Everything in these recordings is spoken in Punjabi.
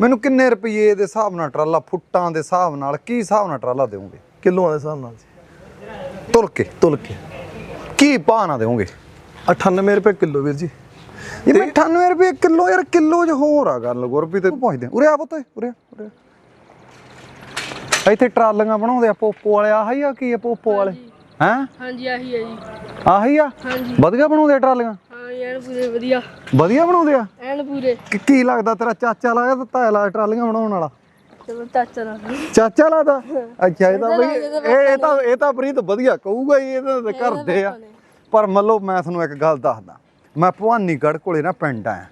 ਮੈਨੂੰ ਕਿੰਨੇ ਰੁਪਏ ਦੇ ਹਿਸਾਬ ਨਾਲ ਟਰਾਲਾ ਫੁੱਟਾਂ ਦੇ ਹਿਸਾਬ ਨਾਲ ਕੀ ਹਿਸਾਬ ਨਾਲ ਟਰਾਲਾ ਦੇਵੋਗੇ? ਕਿਲੋਆਂ ਦੇ ਹਿਸਾਬ ਨਾਲ ਜੀ। ਤੁਲ ਕੇ ਤੁਲ ਕੇ ਕੀ ਭਾਅ ਨਾਲ ਦੇਵੋਗੇ? 98 ਰੁਪਏ ਕਿਲੋ ਵੀਰ ਜੀ। ਇਹ 98 ਰੁਪਏ ਕਿਲੋ ਯਾਰ ਕਿਲੋ 'ਚ ਹੋਰ ਆ ਗੱਲ ਗੁਰਪ੍ਰੀਤ ਤੇ ਆ। ਉਰੇ ਆ ਪੁੱਤ ਉਰੇ ਉਰੇ ਆ। ਇੱਥੇ ਟਰਾਲੀਆਂ ਬਣਾਉਂਦੇ ਆ ਪੋਪੋ ਵਾਲੇ ਆਹੀ ਆ ਕੀ ਆ ਪੋਪੋ ਵਾਲੇ? ਹੈਂ? ਹਾਂਜੀ ਆਹੀ ਹੈ ਜੀ। ਆਹੀ ਆ? ਹਾਂਜੀ। ਵਧੀਆ ਬਣਾਉਂਦੇ ਆ ਟਰਾਲੀਆਂ? ਪੂਰੇ ਵਧੀਆ। ਵਧੀਆ ਬਣਾਉਂਦੇ ਆ? ਐਨ ਪੂਰੇ। ਕੀ- ਕੀ ਲੱਗਦਾ ਤੇਰਾ ਚਾਚਾ ਲੱਗਦਾ ਤੇ ਤਾਇਆ ਲੱਗਦਾ ਟਰਾਲੀਆਂ ਬਣਾਉਣ ਵਾਲਾ? ਚਲੋ ਚਾਚਾ ਨਾਲ ਚਾਚਾ ਲੱਗਦਾ ਅੱਛਾ ਇਹ ਤਾਂ ਬਈ ਇਹ ਇਹ ਤਾਂ ਇਹ ਤਾਂ ਪ੍ਰੀਤ ਵਧੀਆ ਕਹੂਗਾ ਹੀ ਇਹਦੇ ਤੇ ਕਰਦੇ ਆ। ਪਰ ਮੱਲੋ ਮੈਂ ਤੁਹਾਨੂੰ ਇੱਕ ਗੱਲ ਦੱਸਦਾ। ਮੈਂ ਭਵਾਨੀਗੜ੍ਹ ਕੋਲੇ ਨਾ ਪਿੰਡ ਆਇਆ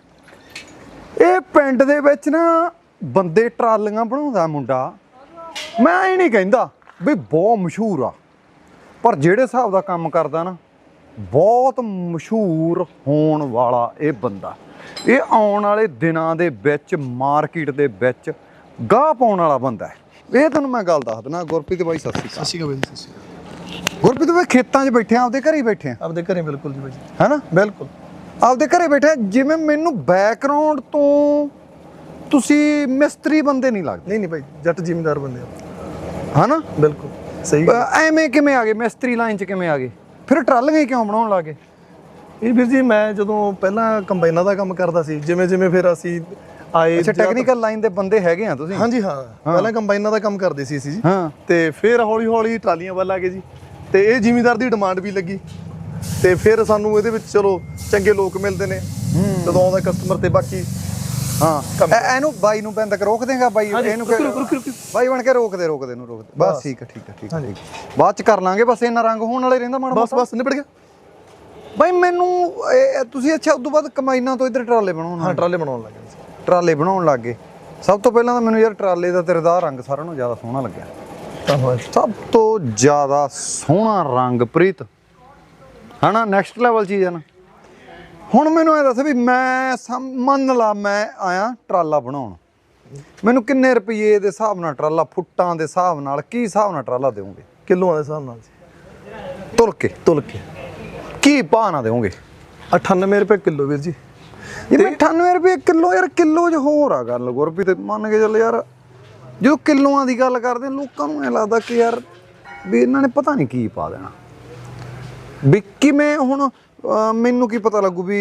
ਇਹ ਪਿੰਡ ਦੇ ਵਿੱਚ ਨਾ ਬੰਦੇ ਟਰਾਲੀਆਂ ਬਣਾਉਂਦਾ ਮੁੰਡਾ। ਮੈਂ ਇਹ ਨਹੀਂ ਕਹਿੰਦਾ ਵੀ ਬਹੁਤ ਮਸ਼ਹੂਰ ਆ। ਪਰ ਜਿਹੜੇ ਹਿਸਾਬ ਦਾ ਕੰਮ ਕਰਦਾ ਨਾ ਬਹੁਤ ਮਸ਼ਹੂਰ ਹੋਣ ਵਾਲਾ ਇਹ ਬੰਦਾ। ਇਹ ਆਉਣ ਵਾਲੇ ਦਿਨਾਂ ਦੇ ਵਿੱਚ ਮਾਰਕੀਟ ਦੇ ਵਿੱਚ ਗਾਹ ਪਾਉਣ ਵਾਲਾ ਬੰਦਾ ਹੈ। ਇਹ ਤੁਹਾਨੂੰ ਮੈਂ ਗੱਲ ਦੱਸ ਦਿੰਦਾ। ਗੁਰਪ੍ਰੀਤ ਬਾਈ ਸਤਿ ਸ਼੍ਰੀ ਅਕਾਲ। ਸਤਿ ਸ਼੍ਰੀ ਅਕਾਲ ਜੀ ਸਤਿ ਸ਼੍ਰੀ ਅਕਾਲ। ਗੁਰਪ੍ਰੀਤ ਬਾਈ ਖੇਤਾਂ 'ਚ ਬੈਠੇ ਆ ਆਪਦੇ ਘਰੇ ਹੀ ਬੈਠੇ ਆ? ਆਪਦੇ ਘਰੇ ਬਿਲਕੁਲ ਜੀ ਬਾਈ ਜੀ। ਹੈਨਾ? ਬਿਲਕੁਲ। ਆਪਦੇ ਘਰੇ ਬੈਠੇ ਆ, ਜਿਵੇਂ ਮੈਨੂੰ ਬੈਕਗ੍ਰਾਉਂਡ ਤੋਂ ਤੁਸੀਂ ਮਿਸਤਰੀ ਬੰਦੇ ਨਹੀਂ ਲੱਗਦੇ। ਨਹੀਂ ਨਹੀਂ ਬਾਈ ਜੱਟ ਜ਼ਿਮੀਂਦਾਰ ਬੰਦੇ ਆ। ਹਨਾ? ਬਿਲਕੁਲ ਸਹੀ ਅ, ਐਵੇਂ ਕਿਵੇਂ ਆ ਗਏ? ਮਿਸਤਰੀ ਲਾਈਨ 'ਚ ਕਿਵੇਂ ਆ ਗਏ? ਫਿਰ ਟਰਾਲੀਆਂ ਕਿਉਂ ਬਣਾਉਣ ਲੱਗੇ ਇਹ ਵੀਰ ਜੀ ਮੈਂ ਜਦੋਂ ਪਹਿਲਾਂ ਕੰਬਾਈਨਾਂ ਦਾ ਕੰਮ ਕਰਦਾ ਸੀ ਜਿਵੇਂ ਜਿਵੇਂ ਫਿਰ ਅਸੀਂ ਆਏ ਅੱਛਾ ਟੈਕਨੀਕਲ ਲਾਈਨ ਦੇ ਬੰਦੇ ਹੈਗੇ ਆ ਤੁਸੀਂ? ਹਾਂਜੀ ਹਾਂ। ਪਹਿਲਾਂ ਕੰਬਾਈਨਾਂ ਦਾ ਕੰਮ ਕਰਦੇ ਸੀ ਅਸੀਂ ਜੀ। ਤੇ ਫਿਰ ਹੌਲੀ ਹੌਲੀ ਟਰਾਲੀਆਂ ਵੱਲ ਆ ਗਏ ਜੀ। ਤੇ ਇਹ ਜ਼ਿਮੀਂਦਾਰ ਦੀ ਡਿਮਾਂਡ ਵੀ ਲੱਗੀ। ਤੇ ਫਿਰ ਸਾਨੂੰ ਇਹਦੇ ਵਿੱਚ ਚਲੋ ਚੰਗੇ ਲੋਕ ਮਿਲਦੇ ਨੇ। ਜਦੋਂ ਆਉਂਦਾ ਕਸਟਮਰ ਤੇ ਬਾਕੀ ਹਾਂ। ਐ- ਇਹਨੂੰ ਬਾਈ ਨੂੰ ਬੰਦ ਕਰ ਰੋਕ ਦੇਗਾ ਬਾਈ ਇਹਨੂੰ ਕਿ- ਰੁਕ, ਰੁਕ, ਰੁਕ, ਰੁਕ। ਬਾਈ ਬਣ ਕੇ ਰੋਕ ਦੇ ਰੋਕ ਦੇ ਨੂੰ ਰੋਕ ਦੇ ਬਸ। ਠੀਕ ਹੈ ਠੀਕ ਹੈ ਠੀਕ ਹੈ ਠੀਕ ਹੈ। ਬਾਅਦ ਚ ਕਰ ਲਾਂਗੇ ਬਸ ਇਹਨਾਂ ਰੰਗ ਹੋਣ ਵਾਲੇ ਰਹਿੰਦਾ ਮਾੜਾ ਬਸ ਬਸ ਨਿਬੜ ਗਿਆ। ਬਾਈ ਮੈਨੂੰ ਇਹ- ਇਹ ਤੁਸੀਂ ਅੱਛਾ ਉਦੋਂ ਬਾਅਦ ਕਮਾਈਨਾਂ ਤੋਂ ਇੱਧਰ ਟਰਾਲੇ ਬਣਾਉਣ ਹਾਂ ਟਰਾਲੇ ਬਣਾਉਣ ਲੱਗੇ ਸੀ। ਟਰਾਲੇ ਬਣਾਉਣ ਲੱਗ ਗਏ। ਸਭ ਤੋਂ ਪਹਿਲਾਂ ਤਾਂ ਮੈਨੂੰ ਯਾਰ ਟਰਾਲੇ ਦਾ ਤੇਰੇ ਦਾ ਰੰਗ ਸਾਰਿਆਂ ਨੂੰ ਜ਼ਿਆਦਾ ਸੋਹਣਾ ਲੱਗਿਆ। ਧੰਨਵਾਦ ਸਭ ਤੋਂ ਜ਼ਿਆਦਾ ਸੋਹਣਾ ਰੰਗ ਪ੍ਰੀਤ। ਹਨਾ ਨੈਕਸਟ ਲੈਵਲ ਚੀਜ਼ ਹੈ ਨਾ। ਹੁਣ ਮੈਨੂੰ ਇਹ ਦੱਸ ਵੀ ਮੈਂ ਮੰਨ ਲਾ ਮੈਂ ਆਇਆ ਟਰਾਲਾ ਬਣਾਉਣ। ਮੈਨੂੰ ਕਿੰਨੇ ਰੁਪਏ ਦੇ ਹਿਸਾਬ ਨਾਲ ਟਰਾਲਾ ਫੁੱਟਾਂ ਦੇ ਹਿਸਾਬ ਨਾਲ ਕੀ ਹਿਸਾਬ ਨਾਲ ਟਰਾਲਾ ਦੇਵੋਗੇ? ਕਿਲੋਆਂ ਦੇ ਹਿਸਾਬ ਨਾਲ ਜੀ। ਤੁਲ ਕੇ ਤੁਲ ਕੇ ਕੀ ਭਾਅ ਨਾਲ ਦੇਵੋਗੇ? 98 ਰੁਪਏ ਕਿਲੋ ਵੀਰ ਜੀ। ਇਹ 98 ਰੁਪਏ ਕਿਲੋ ਯਾਰ ਕਿਲੋ 'ਚ ਹੋਰ ਆ ਗੱਲ ਗੁਰਪ੍ਰੀਤ ਤੇ ਮੰਨ ਕੇ ਚੱਲ ਯਾਰ। ਜਦੋਂ ਕਿਲੋਆਂ ਦੀ ਗੱਲ ਕਰਦੇ ਲੋਕਾਂ ਨੂੰ ਐ ਲੱਗਦਾ ਕਿ ਯਾਰ ਵੀ ਇਹਨਾਂ ਨੇ ਪਤਾ ਨਹੀਂ ਕੀ ਪਾ ਦੇਣਾ। ਵੀ ਕਿਵੇਂ ਹੁਣ ਮੈਨੂੰ ਕੀ ਪਤਾ ਲੱਗੂ ਵੀ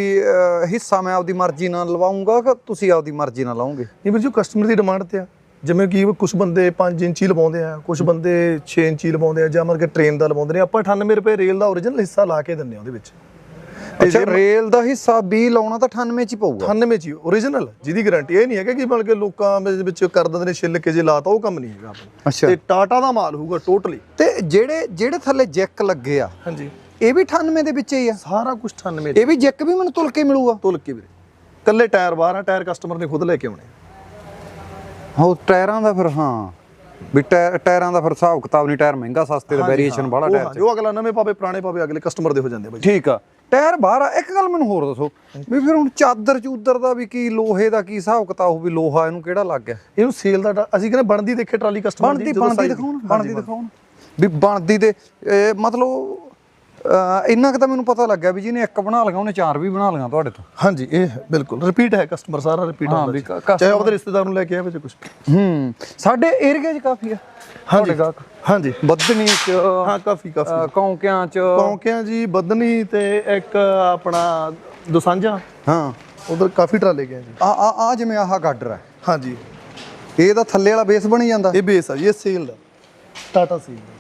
ਹਿੱਸਾ ਮੈਂ ਆਪਦੀ ਮਰਜ਼ੀ ਨਾਲ ਲਵਾਉਂਗਾ ਕਿ ਤੁਸੀਂ ਆਪਦੀ ਮਰਜ਼ੀ ਨਾਲ ਲਾਓਗੇ? ਇਹ ਵੀਰ ਜੀ ਕਸਟਮਰ ਦੀ ਡਿਮਾਂਡ ਤੇ ਆ। ਜਿਵੇਂ ਕਿ ਕੁਝ ਬੰਦੇ 5 ਇੰਚੀ ਲਵਾਉਂਦੇ ਆ ਕੁਝ ਬੰਦੇ 6 ਇੰਚੀ ਲਵਾਉਂਦੇ ਆ ਜਾਂ ਮਰ ਕੇ ਟ੍ਰੇਨ ਦਾ ਲਵਾਉਂਦੇ ਨੇ ਆਪਾਂ 98 ਰੁਪਏ ਰੇਲ ਦਾ ਓਰੀਜਨਲ ਹਿੱਸਾ ਲਾ ਕੇ ਦਿੰਨੇ ਆ ਉਹਦੇ ਵਿੱਚ। ਅੱਛਾ ਰੇਲ ਦਾ ਹਿੱਸਾ 20 ਲਾਉਣਾ ਤਾਂ 98 ਚ ਹੀ ਪਊਗਾ। 98 ਚ ਓਰੀਜਨਲ ਜਿਹਦੀ ਗਾਰੰਟੀ ਇਹ ਨਹੀਂ ਹੈਗਾ ਕਿ ਬਣ ਕੇ ਲੋਕਾਂ ਦੇ ਵਿੱਚ ਕਰ ਦਿੰਦੇ ਨੇ ਛਿੱਲ ਕੇ ਜੇ ਲਾਤਾ ਉਹ ਕੰਮ ਨਹੀਂ ਹੈਗਾ। ਤੇ ਟਾਟਾ ਦਾ ਮਾਲ ਹੋਊਗਾ ਟੋਟਲੀ ਤੇ ਜਿਹੜੇ ਜਿਹੜੇ ਥੱਲੇ ਜੈਕ ਲੱਗੇ ਆ ਹਾਂਜੀ। ਇਹ ਵੀ 98 ਦੇ ਵਿੱਚ ਹੀ ਆ। ਸਾਰਾ ਕੁਝ 98 ਇਹ ਵੀ ਜੈਕ ਵੀ ਮੈਨੂੰ ਤੁਲ ਕੇ ਮਿਲੂਗਾ। ਤੁਲ ਕੇ ਵੀਰੇ। ਕੱਲੇ ਟਾਇਰ ਬਾਹਰ ਆ ਟਾਇਰ ਕਸਟਮਰ ਨੇ ਖੁਦ ਲੈ ਕੇ ਆਉਣੇ ਹੋ ਟਾਇਰਾਂ ਦਾ ਫਿਰ ਹਾਂ। ਵੀ ਟਾਇਰ- ਦਾ ਫਿਰ ਹਿਸਾਬ ਕਿਤਾਬ ਨਹੀਂ ਟਾਇਰ ਮਹਿੰਗਾ ਸਸਤੇ ਤੇ ਵੇਰੀਏਸ਼ਨ ਬੜਾ ਟਾਇਰ ਜੋ ਅਗਲਾ ਨਵੇਂ ਪਾਵੇ ਪੁਰਾਣੇ ਪਾਵੇ ਅਗਲੇ ਕਸਟਮਰ ਦੇ ਹੋ ਜਾਂਦੇ ਬਾਈ ਠੀਕ ਆ। ਟਾਇਰ ਬਾਹਰ ਆ ਇੱਕ ਗੱਲ ਮੈਨੂੰ ਹੋਰ ਦੱਸੋ। ਵੀ ਫਿਰ ਹੁਣ ਚਾਦਰ ਚੂਦਰ ਦਾ ਵੀ ਕੀ ਲੋਹੇ ਦਾ ਕੀ ਹਿਸਾਬ ਕਿਤਾਬ ਵੀ ਲੋਹਾ ਇਹਨੂੰ ਕਿਹੜਾ ਲੱਗ ਗਿਆ? ਇਹਨੂੰ ਸੇਲ ਦਾ ਅਸੀਂ ਕਹਿੰਦੇ ਬਣਦੀ ਦੇਖੇ ਟਰਾਲੀ ਕਸਟਮਰ ਬਣਦੀ ਬਣਦੀ ਦਿਖਾਉਣ ਬਣਦੀ ਦਿਖਾਉਣ ਵੀ ਬਣਦੀ ਦੇ ਮਤਲਬ ਇੰਨਾ ਕੁ ਤਾਂ ਮੈਨੂੰ ਪਤਾ ਲੱਗਿਆ ਵੀ ਜਿਹਨੇ ਇੱਕ ਬਣਾ ਲਿਆ ਉਹਨੇ ਚਾਰ ਵੀ ਬਣਾ ਲਿਆ ਤੁਹਾਡੇ ਤੋਂ। ਹਾਂਜੀ ਇਹ ਬਿਲਕੁਲ ਰਿਪੀਟ ਹੈ ਕਸਟਮਰ ਸਾਰਾ ਰਿਪੀਟ ਹਾਂ, ਹੁੰਦਾ ਚਾਹੇ ਆਪਦੇ ਰਿਸ਼ਤੇਦਾਰ ਨੂੰ ਲੈ ਕੇ ਆਵੇ ਜਾਂ ਕੁਝ ਹੂੰ ਸਾਡੇ ਏਰੀਆ 'ਚ ਕਾਫੀ ਆ ਹਾਂਜੀ ਹਾਂਜੀ। ਬੱਦਨੀ 'ਚ ਹਾਂ ਕਾਫੀ ਕਾਫੀ। ਕੌਂਕਿਆਂ 'ਚ। ਕੌਂਕਿਆਂ ਜੀ ਬਦਨੀ ਤੇ ਇੱਕ ਆਪਣਾ ਦੁਸਾਂਝਾ। ਹਾਂ। ਉਧਰ ਕਾਫੀ ਟਰਾਲੇ ਗਏ ਜੀ। ਆ ਆ ਆ ਜਿਵੇਂ ਆਹ ਗਾਡਰ ਹੈ। ਹਾਂਜੀ। ਇਹਦਾ ਥੱਲੇ ਵਾਲਾ ਬੇਸ ਬਣੀ ਜਾਂਦਾ। ਇਹ ਬੇਸ ਆ ਜੀ ਇਹ ਸੇਲ ਦਾ। ਟਾਟਾ ਸੇਲ ਦਾ।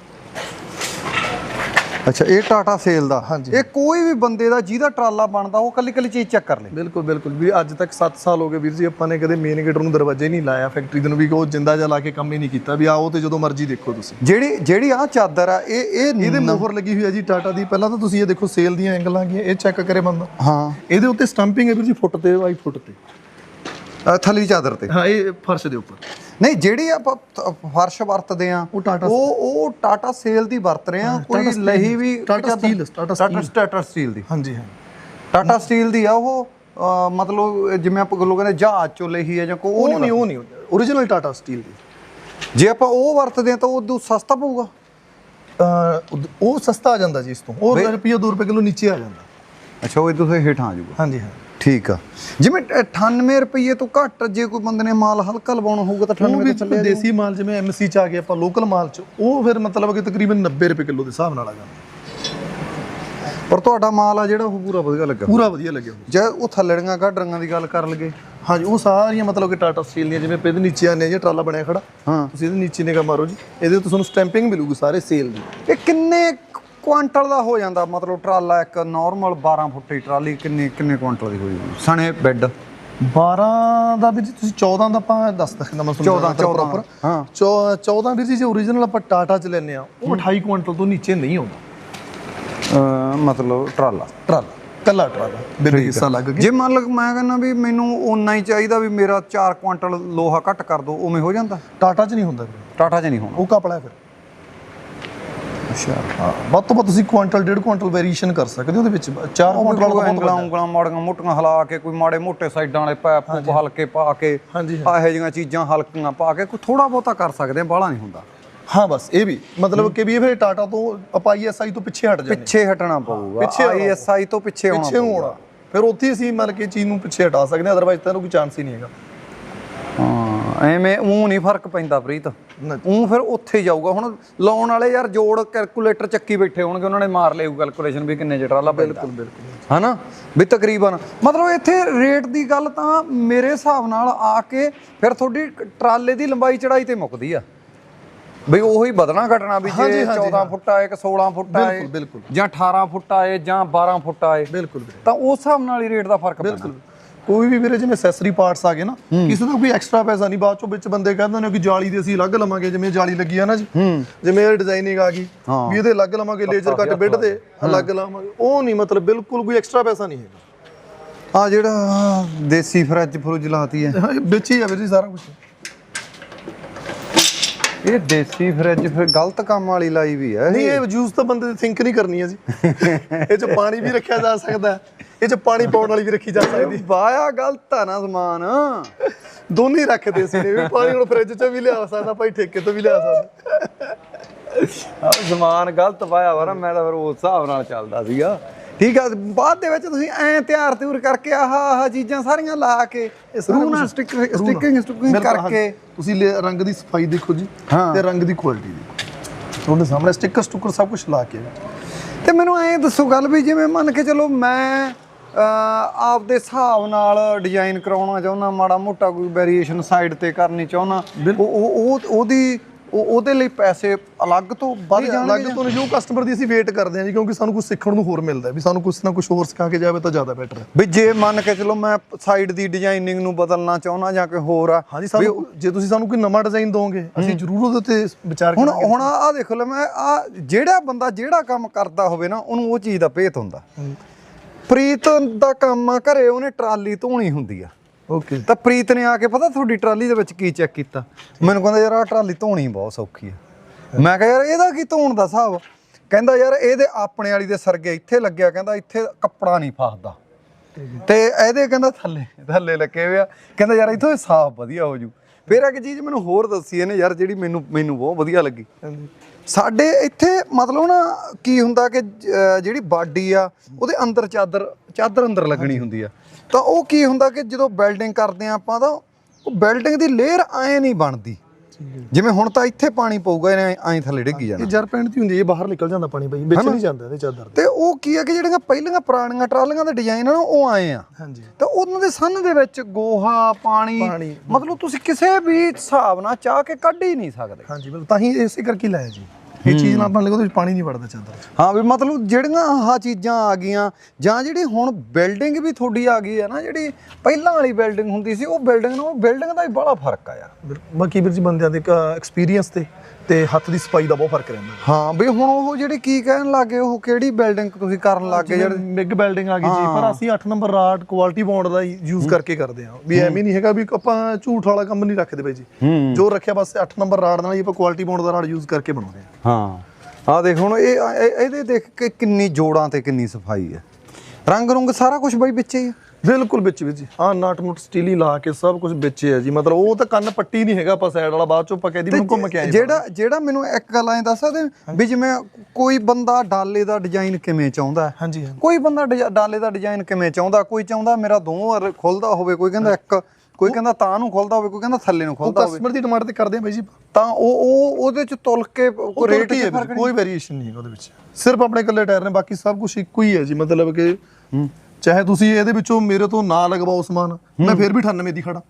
ਅੱਛਾ ਇਹ ਟਾਟਾ ਸੇਲ ਦਾ। ਹਾਂਜੀ। ਇਹ ਕੋਈ ਵੀ ਬੰਦੇ ਦਾ ਜਿਹਦਾ ਟਰਾਲਾ ਬਣਦਾ ਉਹ ਕੱਲੀ ਕੱਲੀ ਚੀਜ਼ ਚੈੱਕ ਕਰ ਲੇ। ਬਿਲਕੁਲ ਬਿਲਕੁਲ। ਵੀ ਅੱਜ ਤੱਕ 7 ਸਾਲ ਹੋ ਗਏ ਵੀਰ ਜੀ ਆਪਾਂ ਨੇ ਕਦੇ ਮੇਨ ਗੇਟ ਨੂੰ ਦਰਵਾਜ਼ੇ ਨਹੀਂ ਲਾਇਆ ਫੈਕਟਰੀ ਦੇ ਨੂੰ ਵੀ ਉਹ ਜਿੰਦਾ ਜਾ ਲਾ ਕੇ ਕੰਮ ਹੀ ਨਹੀਂ ਕੀਤਾ। ਵੀ ਆਓ ਤੇ ਜਦੋਂ ਮਰਜ਼ੀ ਦੇਖੋ ਤੁਸੀਂ। ਜਿਹੜੀ ਜਿਹੜੀ ਆ ਚਾਦਰ ਆ ਇਹ ਇਹ ਇਹਦੇ ਮੋਹਰ ਲੱਗੀ ਹੋਈ ਹੈ ਜੀ ਟਾਟਾ ਦੀ। ਪਹਿਲਾਂ ਤਾਂ ਤੁਸੀਂ ਇਹ ਦੇਖੋ ਸੇਲ ਦੀਆਂ ਐਂਗਲਾਂ ਗਈਆਂ ਇਹ ਚੈੱਕ ਕਰੇ ਬੰਦਾ। ਹਾਂ। ਇਹਦੇ ਉੱਤੇ ਸਟੰਪਿੰਗ ਹੈ ਵੀਰ ਜੀ ਫੁੱਟ ਤੇ ਬਾਈ ਫੁੱਟ ਤੇ। ਥੱਲੀ ਚਾਦਰ ਤੇ। ਹਾਂ ਇਹ ਫਰਸ਼ ਦੇ ਉੱਪਰ। ਨਹੀਂ ਜਿਹੜੀ ਆਪਾਂ ਫਰਸ਼ ਵਰਤਦੇ ਆ ਉਹ ਉਹ ਟਾਟਾ ਸੇਲ ਦੀ ਵਰਤ ਰਹੇ ਆ ਕੋਈ ਲਹੀ ਵੀ ਟਾਟਾ ਸਟੀਲ, ਟਾਟਾ ਸਟੀਲ। ਦੀ। ਹਾਂਜੀ ਹਾਂ। ਟਾਟਾ ਸਟੀਲ ਦੀ ਆ ਉਹ ਮਤਲਬ ਜਿਵੇਂ ਆਪਾਂ ਲੋਕਾਂ ਕਹਿੰਦੇ ਜਹਾਜ਼ ਚੋਂ ਲਹੀ ਹੈ ਜਾਂ ਕੋਈ ਉਹ ਨਹੀਂ ਉਹ ਨਹੀਂ ਓਰੀਜਨਲ ਟਾਟਾ ਸਟੀਲ ਦੀ। ਜੇ ਆਪਾਂ ਉਹ ਵਰਤਦੇ ਆ ਤਾਂ ਉਹ ਸਸਤਾ ਪਊਗਾ? ਉਹ ਸਸਤਾ ਆ ਜਾਂਦਾ ਜੀ ਇਸ ਤੋਂ। ਉਹ ਰੁਪਈਆ 2 ਰੁਪਏ ਕਿਲੋ ਨੀਚੇ ਆ ਜਾਂਦਾ। ਅੱਛਾ ਉਹ ਇਦੋਂ ਸੇ ਹੇਠਾਂ ਆ ਜਾਊਗਾ। ਹਾਂਜੀ ਹਾਂ। ਠੀਕ ਆ। ਜਿਵੇਂ 98 ਰੁਪਏ ਤੋਂ ਘੱਟ ਜੇ ਕੋਈ ਬੰਦੇ ਨੇ ਮਾਲ ਹਲਕਾ ਲਵਾਉਣਾ ਹੋਊਗਾ ਤਾਂ ਉਹ 98 ਵੀ ਤੇ ਚੱਲਿਆ ਦੇਸੀ ਮਾਲ ਜਿਵੇਂ ਐਮਸੀ ਚ ਆ ਗਿਆ ਆਪਾਂ ਲੋਕਲ ਮਾਲ ਚ ਉਹ ਫਿਰ ਮਤਲਬ ਕਿ ਤਕਰੀਬਨ 90 ਰੁਪਏ ਕਿਲੋ ਦੇ ਹਿਸਾਬ ਨਾਲ ਆ ਜਾਂਦਾ। ਪਰ ਤੁਹਾਡਾ ਮਾਲ ਆ ਜਿਹੜਾ ਉਹ ਪੂਰਾ ਵਧੀਆ ਲੱਗਾ ਪੂਰਾ ਵਧੀਆ ਲੱਗਿਆ। ਜੇ ਉਹ ਥੱਲੜੀਆਂ ਗਾਡਰੀਆਂ ਦੀ ਗੱਲ ਕਰ ਲਗੇ ਹਾਂਜੀ ਉਹ ਸਾਰੀਆਂ ਮਤਲਬ ਕਿ ਟਾਟਾ ਸਟੀਲ ਦੀਆਂ ਜਿਵੇਂ ਇਹਦੇ ਨੀਚੇ ਆਨੇ ਜੇ ਟਰਾਲਾ ਬਣਿਆ ਖੜਾ। ਹਾਂ। ਤੁਸੀਂ ਇਹਦੇ ਨੀਚੇ ਨਿਗਾ ਮਾਰੋ ਜੀ ਇਹਦੇ ਉੱਤੇ ਤੁਹਾਨੂੰ ਸਟੈਂਪਿੰਗ ਮਿਲੂਗੀ ਸਾਰੇ ਸੇਲ ਦੀ। ਇਹ ਕਿੰਨੇ ਕੁਆਂਟਲ ਦਾ ਹੋ ਜਾਂਦਾ ਮਤਲਬ ਟਰਾਲਾ ਇੱਕ ਨਾਰਮਲ 12 ਫੁੱਟੀ ਟਰਾਲੀ ਕਿੰਨੇ ਕਿੰਨੇ ਕੁਆਂਟਲ ਦੀ ਹੋਈ ਸਣੇ ਬੈੱਡ 12 ਦਾ ਵੀ ਜੀ ਤੁਸੀਂ 14 ਦਾ ਆਪਾਂ ਦੱਸ ਦਿੰਦਾ ਮੈਂ 14 14 ਹਾਂ। 14 ਵੀਰ ਜੀ ਜੇ ਓਰੀਜਨਲ ਆਪਾਂ ਟਾਟਾ ਚ ਲੈਨੇ ਆ ਉਹ 28 ਕੁਇੰਟਲ ਤੋਂ ਨੀਚੇ ਨਹੀਂ ਆਉਂਦਾ। ਮਤਲਬ ਟਰਾਲਾ। ਟਰਾਲਾ ਕੱਲਾ ਟਰਾਲਾ ਬਿੱਲ ਹਿੱਸਾ ਲੱਗ ਗਿਆ ਜੇ ਮੰਨ ਲਓ ਮੈਂ ਕਹਿੰਦਾ ਵੀ ਮੈਨੂੰ ਓਨਾ ਹੀ ਚਾਹੀਦਾ ਵੀ ਮੇਰਾ 4 ਕੁਆਂਟਲ ਲੋਹਾ ਘੱਟ ਕਰ ਦੋ ਉਵੇਂ ਹੋ ਜਾਂਦਾ? ਟਾਟਾ ਚ ਨਹੀਂ ਹੁੰਦਾ ਵੀਰੇ। ਟਾਟਾ 'ਚ ਨਹੀਂ ਹੋਣਾ। ਉਹ ਕਪੜਾ ਫਿਰ। ਅੱਛਾ। ਹਾਂ ਵੱਧ ਤੋਂ ਵੱਧ ਤੁਸੀਂ ਕੁਆਂਟਲ ਡੇਢ ਕੁਆਂਟਲ ਵੇਰੀਏਸ਼ਨ ਕਰ ਸਕਦੇ ਹੋ ਉਹਦੇ ਵਿੱਚ। 4 ਕੁਆਂਟਲ ਵਾਲਾ ਬਹੁਤ ਉਂਗਲਾਂ। ਉਂਗਲਾਂ ਮਾੜੀਆਂ ਮੋਟੀਆਂ ਹਿਲਾ ਕੇ ਕੋਈ ਮਾੜੇ ਮੋਟੇ ਸਾਈਡਾਂ ਵਾਲੇ ਪੈਪ ਪੂਪ ਹਲਕੇ ਪਾ ਕੇ ਆਹੋ ਜਿਹੀਆਂ ਚੀਜ਼ਾਂ ਹਲਕੀਆਂ ਪਾ ਕੇ ਕੋਈ ਥੋੜਾ ਬਹੁਤਾ ਕਰ ਸਕਦੇ ਆ ਬਾਹਲਾ ਨਹੀਂ ਹੁੰਦਾ। ਹਾਂ ਬਸ ਇਹ ਵੀ। ਮਤਲਬ ਕਿ ਵੀ ਇਹ ਫਿਰ ਟਾਟਾ ਤੋਂ ਆਪਾਂ ਆਈਐਸਆਈ ਤੋਂ ਪਿੱਛੇ ਹਟ ਜਾਂਦੇ। ਪਿੱਛੇ ਹਟਣਾ ਪਊਗਾ। ਪਿੱਛੇ ਆਈਐਸਆਈ ਤੋਂ ਪਿੱਛੇ ਹੋਣਾ ਪਿੱਛੇ ਹੋਣਾ। ਫਿਰ ਉੱਥੇ ਅਸੀਂ ਮਤਲਬ ਕਿ ਚੀਜ਼ ਨੂੰ ਪਿੱਛੇ ਹਟਾ ਸਕਦੇ ਹਾਂ ਅਦਰਵਾਈਜ਼ ਤਾਂ ਕੋਈ ਚਾਂਸ ਹੀ ਨਹੀਂ ਹੈਗਾ। ਐਵੇਂ ਉਹ ਨਹੀਂ ਫ਼ਰਕ ਪੈਂਦਾ ਪ੍ਰੀਤ। ਉਹ ਫਿਰ ਉੱਥੇ ਜਾਊਗਾ। ਹੁਣ ਲਾਉਣ ਵਾਲੇ ਯਾਰ ਜੋੜ ਕੈਲਕੂਲੇਟਰ ਚੱਕੀ ਬੈਠੇ ਹੋਣਗੇ। ਉਹਨਾਂ ਨੇ ਮਾਰ ਲਿਆ ਕੈਲਕੂਲੇਸ਼ਨ ਵੀ ਕਿੰਨੇ ਚ ਟਰਾਲਾ ਪੈਂਦਾ। ਬਿਲਕੁਲ ਬਿਲਕੁਲ। ਹਨਾ? ਵੀ ਤਕਰੀਬਨ। ਮਤਲਬ ਇੱਥੇ ਰੇਟ ਦੀ ਗੱਲ ਤਾਂ ਮੇਰੇ ਹਿਸਾਬ ਨਾਲ ਆ ਕੇ ਫਿਰ ਤੁਹਾਡੀ ਟਰਾਲੇ ਦੀ ਲੰਬਾਈ ਚੜਾਈ ਤੇ ਮੁੱਕਦੀ ਆ। ਬਈ ਉਹੀ ਵਧਣਾ ਘਟਣਾ ਵੀ ਜੇ ਹਾਂਜੀ, ਹਾਂਜੀ, 14 ਫੁੱਟ ਆਏ ਕਿ 16 ਫੁੱਟ ਆਏ ਬਿਲਕੁਲ। ਜਾਂ 18 ਫੁੱਟ ਆਏ ਜਾਂ 12 ਫੁੱਟ ਆਏ ਬਿਲਕੁਲ ਤਾਂ ਉਸ ਹਿਸਾਬ ਨਾਲ ਹੀ ਰੇਟ ਦਾ ਫ਼ਰਕ ਪੈਣਾ ਬਿਲਕੁਲ। ਕੋਈ ਵੀ ਵੀਰੇ ਜਿਵੇਂ ਐਕਸੈਸਰੀ ਪਾਰਟਸ ਆ ਗਏ ਨਾ ਕਿਸੇ ਦਾ ਕੋਈ ਐਕਸਟਰਾ ਪੈਸਾ ਨਹੀਂ ਬਾਅਦ ਚੋਂ ਵਿੱਚ ਬੰਦੇ ਕਹਿੰਦੇ ਨੇ ਕਿ ਜਾਲੀ ਦੇ ਅਸੀਂ ਅਲੱਗ ਲਵਾਂਗੇ ਜਿਵੇਂ ਜਾਲੀ ਲੱਗੀ ਆ ਨਾ ਜੀ। ਜਿਵੇਂ ਇਹ ਡਿਜ਼ਾਈਨਿੰਗ ਆ ਗਈ ਵੀ ਇਹਦੇ ਅਲੱਗ ਲਵਾਂਗੇ ਲੇਜ਼ਰ ਕੱਟ ਬਿੱਡ ਦੇ ਅਲੱਗ ਲਵਾਂਗੇ। ਉਹ ਨਹੀਂ ਮਤਲਬ ਬਿਲਕੁਲ ਕੋਈ ਐਕਸਟਰਾ ਪੈਸਾ ਨਹੀਂ ਹੈਗਾ। ਆ ਜਿਹੜਾ ਦੇਸੀ ਫਰਿੱਜ ਫਰੁੱਜ ਲਾਤੀ ਹੈ। ਵਿੱਚ ਹੀ ਆ ਵੀਰ ਜੀ ਸਾਰਾ ਕੁਝ ਇਹ ਦੇਸੀ ਫਰਿੱਜ ਫਿਰ ਗਲਤ ਕੰਮ ਵਾਲੀ ਲਾਈ ਵੀ ਹੈ ਨਹੀਂ ਇਹ। ਯੂਜ਼ ਤਾਂ ਬੰਦੇ ਥਿੰਕ ਨਹੀਂ ਕਰਨੀ ਹੈ ਜੀ। ਇਹ ਚ ਪਾਣੀ ਵੀ ਰੱਖਿਆ ਜਾ ਸਕਦਾ ਹੈ, ਇਹ ਚ ਪਾਣੀ ਪਾਉਣ ਵਾਲੀ ਵੀ ਰੱਖੀ ਜਾ ਸਕਦੀ। ਹੈ। ਬਾਇਆ ਗਲਤ ਆ ਨਾ ਸਮਾਨ। ਦੋਨੇ ਰੱਖਦੇ ਸੀ ਨੇ ਵੀ ਪਾਣੀ ਹੁਣ ਫ੍ਰਿਜ ਚ ਵੀ ਲਿਆ ਸਕਦਾ ਭਾਈ ਠੇਕੇ ਤੋਂ ਵੀ ਲਿਆ ਸਕਦਾ। ਆ ਸਮਾਨ ਗਲਤ ਪਾਇਆ ਵਾ ਨਾ ਮੈਂ ਤਾਂ ਫਿਰ ਉਸ ਹਿਸਾਬ ਨਾਲ ਚੱਲਦਾ ਸੀਗਾ। ਠੀਕ ਆ ਬਾਅਦ ਦੇ ਵਿੱਚ ਤੁਸੀਂ ਐ ਤਿਆਰ ਤਿਉਰ ਕਰਕੇ ਆਹ ਆਹ ਚੀਜ਼ਾਂ ਸਾਰੀਆਂ ਲਾ ਕੇ ਰੂ ਨਾਲ ਸਟਿਕ ਸਟਿਕਿੰਗ ਸਟਿਕਿੰਗ ਕਰਕੇ। ਤੁਸੀਂ ਰੰਗ ਦੀ ਸਫ਼ਾਈ ਦੇਖੋ ਜੀ। ਤੇ ਰੰਗ ਦੀ ਕੁਆਲਿਟੀ ਦੇਖੋ। ਤੁਹਾਡੇ ਸਾਹਮਣੇ ਸਟicker ਸਟੁੱਕਰ ਸਭ ਕੁਝ ਲਾ ਕੇ ਤੇ ਮੈਨੂੰ ਐਂ ਦੱਸੋ ਗੱਲ ਵੀ ਜਿਵੇਂ ਮੰਨ ਕੇ ਚਲੋ ਮੈਂ ਆਪਦੇ ਹਿਸਾਬ ਨਾਲ ਡਿਜ਼ਾਈਨ ਕਰਾਉਣਾ ਚਾਹੁੰਦਾ ਮਾੜਾ ਮੋਟਾ ਕੋਈ ਵੇਰੀਏਸ਼ਨ ਸਾਈਡ ਤੇ ਕਰਨੀ ਚਾਹੁੰਦਾ। ਉਹ ਉਹ ਉਹ- ਉਹਦੀ ਉਹ- ਉਹਦੇ ਲਈ ਪੈਸੇ ਅਲੱਗ ਤੋਂ ਵੱਧ ਅਲੱਗ ਜਾਣਗੇ ਤੋਂ ਨਹੀਂ, ਜੋ ਕਸਟਮਰ ਦੀ ਅਸੀਂ ਵੇਟ ਕਰਦੇ ਹਾਂ ਜੀ ਕਿਉਂਕਿ ਸਾਨੂੰ ਕੁਝ ਸਿੱਖਣ ਨੂੰ ਹੋਰ ਮਿਲਦਾ ਵੀ ਸਾਨੂੰ ਕੁਝ ਨਾ ਕੁਝ ਹੋਰ ਸਿਖਾ ਕੇ ਜਾਵੇ ਤਾਂ ਜ਼ਿਆਦਾ ਬੈਟਰ ਹੈ। ਵੀ ਜੇ ਮੰਨ ਕੇ ਚਲੋ ਮੈਂ ਸਾਈਡ ਦੀ ਡਿਜ਼ਾਈਨਿੰਗ ਨੂੰ ਬਦਲਣਾ ਚਾਹੁੰਦਾ ਜਾਂ ਕੋਈ ਹੋਰ ਆ ਹਾਂਜੀ ਸਾਨੂੰ ਜੇ ਤੁਸੀਂ ਸਾਨੂੰ ਕੋਈ ਨਵਾਂ ਡਿਜ਼ਾਈਨ ਦੋਗੇ ਅਸੀਂ ਜ਼ਰੂਰ ਉਹਦੇ ਤੇ ਵਿਚਾਰ ਹੁਣ ਕਰਾਂਗੇ। ਹੁਣ ਆ ਦੇਖੋ ਲੈ ਮੈਂ ਆ ਜਿਹੜਾ ਬੰਦਾ ਜਿਹੜਾ ਕੰਮ ਕਰਦਾ ਹੋਵੇ ਨਾ ਉਹਨੂੰ ਉਹ ਚੀਜ਼ ਦਾ ਭੇਤ ਹੁੰਦਾ। ਪ੍ਰੀਤ ਦਾ ਕੰਮ ਆ ਘਰੇ ਉਹਨੇ ਟਰਾਲੀ ਧੋਣੀ ਹੁੰਦੀ ਆ। ਓਕੇ ਤਾਂ ਪ੍ਰੀਤ ਨੇ ਆ ਕੇ ਪਤਾ ਤੁਹਾਡੀ ਟਰਾਲੀ ਦੇ ਵਿੱਚ ਕੀ ਚੈੱਕ ਕੀਤਾ? ਮੈਨੂੰ ਕਹਿੰਦਾ ਯਾਰ ਆ ਟਰਾਲੀ ਧੋਣੀ ਬਹੁਤ ਸੌਖੀ ਆ। ਮੈਂ ਕਿਹਾ ਯਾਰ ਇਹਦਾ ਕੀ ਧੋਣ ਦਾ ਹਿਸਾਬ? ਕਹਿੰਦਾ ਯਾਰ ਇਹਦੇ ਆਪਣੇ ਵਾਲੀ ਦੇ ਸਰਗੇ ਇੱਥੇ ਲੱਗਿਆ। ਕਹਿੰਦਾ ਇੱਥੇ ਕੱਪੜਾ ਨਹੀਂ ਫਸਦਾ। ਤੇ ਇਹਦੇ ਕਹਿੰਦਾ ਥੱਲੇ ਥੱਲੇ ਲੱਗੇ ਹੋਇਆ ਕਹਿੰਦਾ ਯਾਰ ਇੱਥੋਂ ਸਾਫ਼ ਵਧੀਆ ਹੋ ਜੂ। ਫਿਰ ਇੱਕ ਚੀਜ਼ ਮੈਨੂੰ ਹੋਰ ਦੱਸੀ ਇਹਨੇ ਯਾਰ ਜਿਹੜੀ ਮੈਨੂੰ ਮੈਨੂੰ ਬਹੁਤ ਵਧੀਆ ਲੱਗੀ। ਸਾਡੇ ਇੱਥੇ ਮਤਲਬ ਨਾ ਕੀ ਹੁੰਦਾ ਕਿ ਜਿਹੜੀ ਬਾਡੀ ਆ, ਉਹਦੇ ਅੰਦਰ ਚਾਦਰ ਚਾਦਰ ਅੰਦਰ ਲੱਗਣੀ ਹੁੰਦੀ ਆ। ਤਾਂ ਉਹ ਕੀ ਹੁੰਦਾ ਕਿ ਜਦੋਂ ਬਿਲਡਿੰਗ ਕਰਦੇ ਆ ਆਪਾਂ ਤਾਂ ਉਹ ਬਿਲਡਿੰਗ ਦੀ ਲੇਅਰ ਐ ਨਹੀਂ ਬਣਦੀ। ਜਿਵੇਂ ਹੁਣ ਤਾਂ ਇੱਥੇ ਪਾਣੀ ਪਊਗਾ ਇਹਨੇ ਐਂ ਥੱਲੇ ਡਿੱਗੀ ਜਾਣਾ। ਇਹ ਜਰ ਪੈਂਟ ਦੀ ਹੁੰਦੀ ਹੈ ਇਹ ਬਾਹਰ ਨਿਕਲ ਜਾਂਦਾ ਪਾਣੀ ਬਾਈ ਵਿੱਚ ਨਹੀਂ ਜਾਂਦਾ ਇਹਦੇ ਚਾਦਰ ਦੇ ਤੇ ਉਹ ਕੀ ਆ ਕਿ ਜਿਹੜੀਆਂ ਪਹਿਲੀਆਂ ਪੁਰਾਣੀਆਂ ਟਰਾਲੀਆਂ ਦੇ ਡਿਜ਼ਾਈਨ ਆ ਨਾ ਉਹ ਆਏ ਆ। ਹਾਂਜੀ। ਤੇ ਉਹਨਾਂ ਦੇ ਸੰਨ ਦੇ ਵਿੱਚ ਗੋਹਾ ਪਾਣੀ ਪਾਣੀ। ਮਤਲਬ ਤੁਸੀਂ ਕਿਸੇ ਵੀ ਹਿਸਾਬ ਨਾਲ ਚਾਹ ਕੇ ਕੱਢ ਹੀ ਨਹੀਂ ਸਕਦੇ। ਹਾਂਜੀ ਬਿਲਕੁਲ ਤਾਂ ਹੀ ਇਸੇ ਕਰਕੇ ਲਾਇਆ ਜੀ। ਇਹ ਚੀਜ਼ ਨਾਲ ਆਪਾਂ ਵਿੱਚ ਪਾਣੀ ਨਹੀਂ ਵੜਦਾ ਚਾਦਰ 'ਚ। ਹਾਂ ਵੀ ਮਤਲਬ ਜਿਹੜੀਆਂ ਆਹ ਚੀਜ਼ਾਂ ਆ ਗਈਆਂ ਜਾਂ ਜਿਹੜੀ ਹੁਣ ਬਿਲਡਿੰਗ ਵੀ ਤੁਹਾਡੀ ਆ ਗਈ ਹੈ ਨਾ ਜਿਹੜੀ ਪਹਿਲਾਂ ਵਾਲੀ ਬਿਲਡਿੰਗ ਹੁੰਦੀ ਸੀ ਉਹ ਬਿਲਡਿੰਗ ਨਾਲ ਬਿਲਡਿੰਗ ਦਾ ਵੀ ਬੜਾ ਫ਼ਰਕ ਆ ਯਾਰ। ਬਾਕੀ ਵੀਰ ਜੀ ਬੰਦਿਆਂ ਦੇ ਐਕਸਪੀਰੀਅੰਸ ਤੇ। ਤੇ ਹੱਥ ਦੀ ਸਫ਼ਾਈ ਦਾ ਬਹੁਤ ਫ਼ਰਕ ਰਹਿੰਦਾ। ਹਾਂ ਵੀ ਹੁਣ ਉਹ ਜਿਹੜੇ ਕੀ ਕਹਿਣ ਲੱਗੇ ਉਹ ਕਿਹੜੀ ਬਿਲਡਿੰਗ ਤੁਸੀਂ ਕਰਨ ਲੱਗੇ ਜਿਵੇਂ ਬਿਗ ਬਿਲਡਿੰਗ ਆ ਗਈ ਜੀ ਪਰ ਅਸੀਂ 8 ਨੰਬਰ ਰਾਡ ਕੁਆਲਿਟੀ ਬੌਂਡ ਦਾ ਯੂਜ਼ ਕਰਕੇ ਕਰਦੇ ਹਾਂ। ਵੀ ਐਵੇਂ ਨਹੀਂ ਹੈਗਾ ਵੀ ਆਪਾਂ ਝੂਠ ਵਾਲਾ ਕੰਮ ਨਹੀਂ ਰੱਖਦੇ ਬਾਈ ਜੀ। ਜੋ ਰੱਖਿਆ ਬਸ 8 ਨੰਬਰ ਰਾਡ ਨਾਲ ਹੀ ਆਪਾਂ ਕੁਆਲਿਟੀ ਬੌਂਡ ਦਾ ਰਾਡ ਯੂਜ਼ ਕਰਕੇ ਬਣਾਉਂਦੇ ਹਾਂ। ਹਾਂ। ਆ ਦੇਖ ਹੁਣ ਇਹ ਇਹ- ਇਹਦੇ ਦੇਖ ਕੇ ਕਿੰਨੀ ਜੋੜਾਂ ਤੇ ਕਿੰਨੀ ਸਫ਼ਾਈ ਹੈ। ਰੰਗ ਰੁੰਗ ਸਾਰਾ ਕੁਝ ਬਈ ਵਿੱਚ ਹੀ ਹੈ। ਬਿਲਕੁਲ ਵਿੱਚ ਵਿੱਚ ਹਾਂ ਨਟ ਨੁਟ ਸਟੀਲੀ ਲਾ ਕੇ ਸਭ ਕੁਝ ਵਿੱਚ ਹੀ ਜੀ। ਮਤਲਬ ਉਹ ਤਾਂ ਕੰਨ ਪੱਟੀ ਨਹੀਂ ਹੈਗਾ ਆਪਾਂ ਸਾਈਡ ਵਾਲਾ ਬਾਅਦ ਚੋਂ ਆਪਾਂ ਕਹਿ ਦੀ ਮੈਨੂੰ ਘੁੰਮ ਕੇ ਆਏ ਜਿਹੜਾ ਜਿਹੜਾ ਮੈਨੂੰ ਇੱਕ ਗੱਲ ਐਂ ਦੱਸ ਸਕਦੇ? ਵੀ ਜਿਵੇਂ ਕੋਈ ਬੰਦਾ ਡਾਲੇ ਦਾ ਡਿਜ਼ਾਈਨ ਕਿਵੇਂ ਚਾਹੁੰਦਾ? ਹਾਂਜੀ ਕੋਈ ਬੰਦਾ ਡਾਲੇ ਦਾ ਡਿਜ਼ਾਈਨ ਕਿਵੇਂ ਚਾਹੁੰਦਾ? ਕੋਈ ਚਾਹੁੰਦਾ ਮੇਰਾ ਦੋ ਵਾਰ ਖੁੱਲਦਾ ਹੋਵੇ ਕੋਈ ਕਹਿੰਦਾ ਇੱਕ ਕੋਈ ਕਹਿੰਦਾ ਤਾਂ ਨੂੰ ਖੁੱਲਦਾ ਹੋਵੇ ਕੋਈ ਕਹਿੰਦਾ ਥੱਲੇ ਨੂੰ ਖੁੱਲਦਾ ਹੋਵੇ। ਕਸਟਮਰ ਦੀ ਡਿਮਾਂਡ ਤੇ ਕਰਦੇ ਆ ਬਾਈ ਜੀ। ਤਾਂ ਉਹ ਉਹ ਉਹਦੇ ਚ ਤੁਲ ਕੇ ਕੋਈ ਰੇਟ ਹੀ ਹੈ ਕੋਈ ਵੇਰੀਏਸ਼ਨ ਨਹੀਂ ਹੈ ਉਹਦੇ ਵਿੱਚ। ਸਿਰਫ ਆਪਣੇ ਇਕੱਲੇ ਟਾਇਰ ਨੇ ਬਾਕੀ ਸਭ ਕੁਝ ਇੱਕੋ ਹੀ ਹੈ ਜੀ। ਮਤਲਬ ਕਿ ਚਾਹੇ ਤੁਸੀਂ ਇਹਦੇ ਵਿੱਚੋਂ ਮੇਰੇ ਤੋਂ ਨਾ ਲਗਵਾਓ ਸਮਾਨ ਮੈਂ ਫਿਰ ਵੀ 98 ਦੀ ਖੜਾ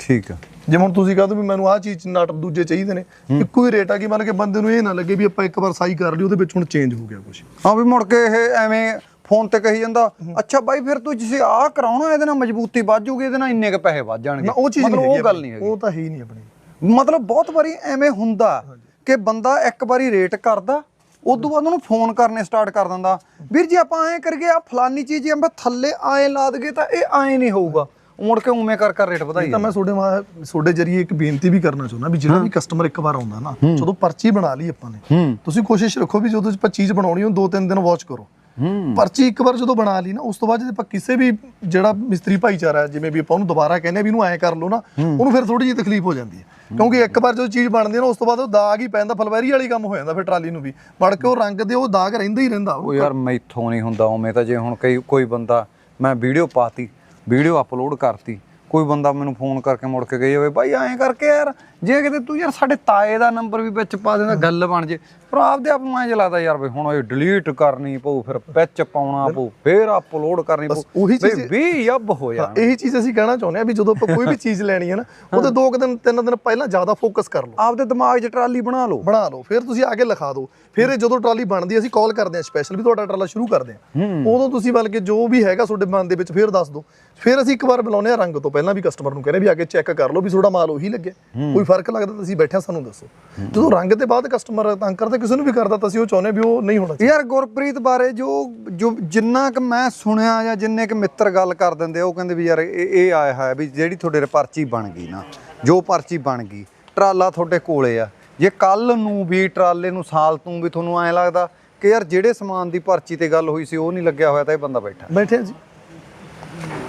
ਠੀਕ ਆ। ਜਿਵੇਂ ਹੁਣ ਤੁਸੀਂ ਕਹਦੇ ਵੀ ਮੈਨੂੰ ਆਹ ਚੀਜ਼ ਨਟ ਦੂਜੇ ਚਾਹੀਦੇ ਨੇ ਇੱਕੋ ਹੀ ਰੇਟ ਆ ਕਿ ਮਤਲਬ ਕਿ ਬੰਦੇ ਨੂੰ ਇਹ ਨਾ ਲੱਗੇ ਵੀ ਆਪਾਂ ਇੱਕ ਵਾਰ ਸਾਈ ਕਰ ਲਈ ਉਹਦੇ ਵਿੱਚ ਹੁਣ ਚੇਂਜ ਹੋ ਗਿਆ ਕੁਝ ਹਾਂ ਵੀ ਮੁੜ ਕੇ ਇਹ ਐਵੇਂ ਫੋਨ ਤੇ ਕਹੀ ਜਾਂਦਾ ਅੱਛਾ ਬਾਈ ਫਿਰ ਤੂੰ ਜਿਸੇ ਆਹ ਕਰਾਉਣਾ ਇਹਦੇ ਨਾਲ ਮਜ਼ਬੂਤੀ ਵੱਧ ਜੂਗੀ ਇਹਦੇ ਨਾਲ ਇੰਨੇ ਕ ਪੈਸੇ ਵੱਧ ਜਾਣਗੇ। ਉਹ ਚੀਜ਼ ਮਤਲਬ ਨਹੀਂ ਉਹ ਗੱਲ। ਨਹੀਂ ਹੈਗੀ। ਉਹ ਤਾਂ ਹੈ ਹੀ ਨਹੀਂ ਆਪਣੀ। ਮਤਲਬ ਬਹੁਤ ਵਾਰੀ ਐਵੇਂ ਹੁੰਦਾ ਕਿ ਬੰਦਾ ਇੱਕ ਵਾਰੀ ਰੇਟ ਕਰਦਾ ਉਦੋਂ ਬਾਅਦ ਉਹਨੂੰ ਫੋਨ ਕਰਨੇ ਸਟਾਰਟ ਕਰ ਦਿੰਦਾ। ਵੀਰ ਜੀ ਆਪਾਂ ਐਂ ਕਰਗੇ ਆ ਫਲਾਨੀ ਚੀਜ਼ ਆਪਾਂ ਥੱਲੇ ਐਂ ਲਾ ਦਗੇ ਤਾਂ ਇਹ ਐਂ ਨਹੀਂ ਹੋਊਗਾ। ਮੁੜ ਕੇ ਉਵੇਂ ਕਰ ਕਰ ਰੇਟ ਵਧਾਈ ਤਾਂ ਮੈਂ ਤੁਹਾਡੇ ਮਾ ਤੁਹਾਡੇ ਜਰੀਏ ਇੱਕ ਬੇਨਤੀ ਵੀ ਕਰਨਾ ਚਾਹੁੰਦਾ ਵੀ ਜਿਹੜਾ ਵੀ ਕਸਟਮਰ ਇੱਕ ਵਾਰ ਆਉਂਦਾ ਨਾ ਜਦੋਂ ਪਰਚੀ ਬਣਾ ਲਈ ਆਪਾਂ ਨੇ ਹੂੰ। ਤੁਸੀਂ ਕੋਸ਼ਿਸ਼ ਰੱਖੋ ਵੀ ਜਦੋਂ ਆਪਾਂ ਚੀਜ਼ ਬਣਾਉਣੀ ਉਹ ਦੋ ਤਿੰਨ ਦਿਨ ਵਾਚ ਕਰੋ। ਹੂੰ। ਪਰਚੀ ਇੱਕ ਵਾਰ ਜਦੋਂ ਬਣਾ ਲਈ ਨਾ ਉਸ ਤੋਂ ਬਾਅਦ ਜੇ ਆਪਾਂ ਕਿਸੇ ਵੀ ਜਿਹੜਾ ਮਿਸਤਰੀ ਭਾਈਚਾਰਾ ਹੈ, ਜਿਵੇਂ ਵੀ ਆਪਾਂ ਉਹਨੂੰ ਦੁਬਾਰਾ ਕਹਿੰਦੇ ਵੀ ਇਹਨੂੰ ਐਂ ਕਰ ਲਓ ਨਾ ਉਹਨੂੰ ਫਿਰ ਥੋੜੀ ਜਿਹੀ ਤਕਲੀਫ ਹੋ ਜਾਂਦੀ ਹੈ। ਕਿਉਂਕਿ ਇੱਕ ਵਾਰ ਜਦੋਂ ਚੀਜ਼ ਬਣਦੀ ਹੈ ਨਾ, ਉਸ ਤੋਂ ਬਾਅਦ ਉਹ ਦਾਗ ਹੀ ਪੈਂਦਾ ਫਲਵੈਰੀ ਵਾਲੀ ਕੰਮ ਹੋ ਜਾਂਦਾ ਫਿਰ ਟਰਾਲੀ ਨੂੰ ਵੀ। ਮੜ ਕੇ ਉਹ ਰੰਗ ਦੇ ਉਹ ਦਾਗ ਰਹਿੰਦਾ ਹੀ ਰਹਿੰਦਾ ਉਹ। ਯਾਰ ਮੈਥੋਂ ਨਹੀਂ ਹੁੰਦਾ ਉਵੇਂ ਤਾਂ, ਜੇ ਹੁਣ ਕਈ, ਕੋਈ ਬੰਦਾ, ਮੈਂ ਵੀਡੀਓ ਪਾਤੀ, ਵੀਡੀਓ ਅਪਲੋਡ ਕਰਤੀ, ਕੋਈ ਬੰਦਾ ਮੈਨੂੰ ਫੋਨ ਕਰਕੇ ਮੁੜ ਕੇ ਗਈ ਹੋਵੇ ਬਾਈ ਐਂ ਕਰਕੇ ਯਾਰ ਜੇ ਕਿਤੇ ਤੂੰ ਯਾਰ ਸਾਡੇ ਤਾਏ ਦਾ ਨੰਬਰ ਵੀ ਵਿੱਚ ਪਾ ਦੇਂਦਾ ਗੱਲ ਬਣ ਜੇ। ਪਰ ਆਪਦੇ ਆਪ ਨੂੰ ਐਂ ਜਿਹਾ ਲੱਗਦਾ ਯਾਰ ਵੀ ਹੁਣ ਇਹ ਡਿਲੀਟ ਕਰਨੀ ਪਊ ਫਿਰ ਵਿੱਚ ਪਾਉਣਾ ਪਊ ਫਿਰ ਅਪਲੋਡ ਕਰਨੀ ਪਊ। ਉਹੀ ਬਈ ਚੀਜ਼- ਵੀ ਅੱਬ ਹੋ ਹਾਂ, ਜਾਣ ਇਹੀ ਚੀਜ਼ ਅਸੀਂ ਕਹਿਣਾ ਚਾਹੁੰਦੇ ਆ ਵੀ ਜਦੋਂ ਆਪਾਂ ਕੋਈ ਵੀ ਚੀਜ਼ ਲੈਣੀ ਹੈ ਨਾ ਉਹਦੇ ਦੋ ਕੁ ਦਿਨ ਤਿੰਨ ਦਿਨ ਪਹਿਲਾਂ ਜ਼ਿਆਦਾ ਫੋਕਸ ਕਰ ਲਓ। ਆਪਦੇ ਦਿਮਾਗ 'ਚ ਟਰਾਲੀ ਬਣਾ ਲਓ। ਬਣਾ ਲਓ ਫਿਰ ਤੁਸੀਂ ਆ ਕੇ ਲਿਖਾ ਦਿਓ। ਫਿਰ ਇਹ ਜਦੋਂ ਟਰਾਲੀ ਬਣਦੀ ਅਸੀਂ ਕਾਲ ਕਰਦੇ ਹਾਂ ਸਪੈਸ਼ਲ ਵੀ ਤੁਹਾਡਾ ਟਰਾਲਾ ਸ਼ੁਰੂ ਕਰਦੇ ਹਾਂ। ਉਦੋਂ ਤੁਸੀਂ ਬਲਕਿ ਜੋ ਵੀ ਹੈਗਾ ਤੁਹਾਡੇ ਮਨ ਦੇ ਵਿੱਚ ਫਿਰ ਦੱਸ ਦਿਓ। ਫਿਰ ਅਸੀਂ ਇੱਕ ਵਾਰ ਬੁਲਾਉਂਦੇ ਹਾਂ ਰੰਗ ਤੋਂ ਪਹਿਲਾਂ ਵੀ ਕਸਟਮਰ ਨੂੰ ਕਹਿੰਦੇ ਵੀ ਆ ਕੇ ਚੈੱਕ ਕਰ ਲਓ ਵੀ ਤੁਹਾਡਾ ਮਾਲ ਉਹੀ ਲੱਗਿਆ। ਕੋਈ ਫ਼ਰਕ ਲੱਗਦਾ ਤਾਂ ਅਸੀਂ ਬੈਠੇ ਹਾਂ ਸਾਨੂੰ ਦੱਸੋ। ਜਦੋਂ ਰੰਗ ਦੇ ਬਾਅਦ ਕਸਟਮਰ ਤੰਗ ਕਰਦਾ ਕਿਸੇ ਨੂੰ ਵੀ ਕਰਦਾ ਤਾਂ ਅਸੀਂ ਉਹ ਚਾਹੁੰਦੇ ਵੀ ਉਹ ਨਹੀਂ ਹੋਣਾ ਯਾਰ ਗੁਰਪ੍ਰੀਤ ਬਾਰੇ ਜੋ ਜੋ ਜਿੰਨਾ ਕਿ ਮੈਂ ਸੁਣਿਆ ਜਾਂ ਜਿੰਨੇ ਕਿ ਮਿੱਤਰ ਗੱਲ ਕਰ ਦਿੰਦੇ ਉਹ ਕਹਿੰਦੇ ਵੀ ਯਾਰ ਇਹ ਇਹ ਆਇਆ ਹੋਇਆ ਵੀ ਜਿਹੜੀ ਤੁਹਾਡੇ ਪਰਚੀ ਬਣ ਗਈ ਨਾ ਜੋ ਪਰਚੀ ਬਣ ਗਈ ਟਰਾਲਾ ਤੁਹਾਡੇ ਕੋਲੇ ਆ। ਜੇ ਕੱਲ ਨੂੰ ਵੀ ਟਰਾਲੇ ਨੂੰ ਸਾਲ ਤੋਂ ਵੀ ਤੁਹਾਨੂੰ ਐਂ ਲੱਗਦਾ ਕਿ ਯਾਰ ਜਿਹੜੇ ਸਮਾਨ ਦੀ ਪਰਚੀ ਤੇ ਗੱਲ ਹੋਈ ਸੀ ਉਹ ਨਹੀਂ ਲੱਗਿਆ ਹੋਇਆ ਤਾਂ ਇਹ ਬੰਦਾ ਬੈਠਾ। ਬੈਠੇ ਹਾਂ ਜੀ।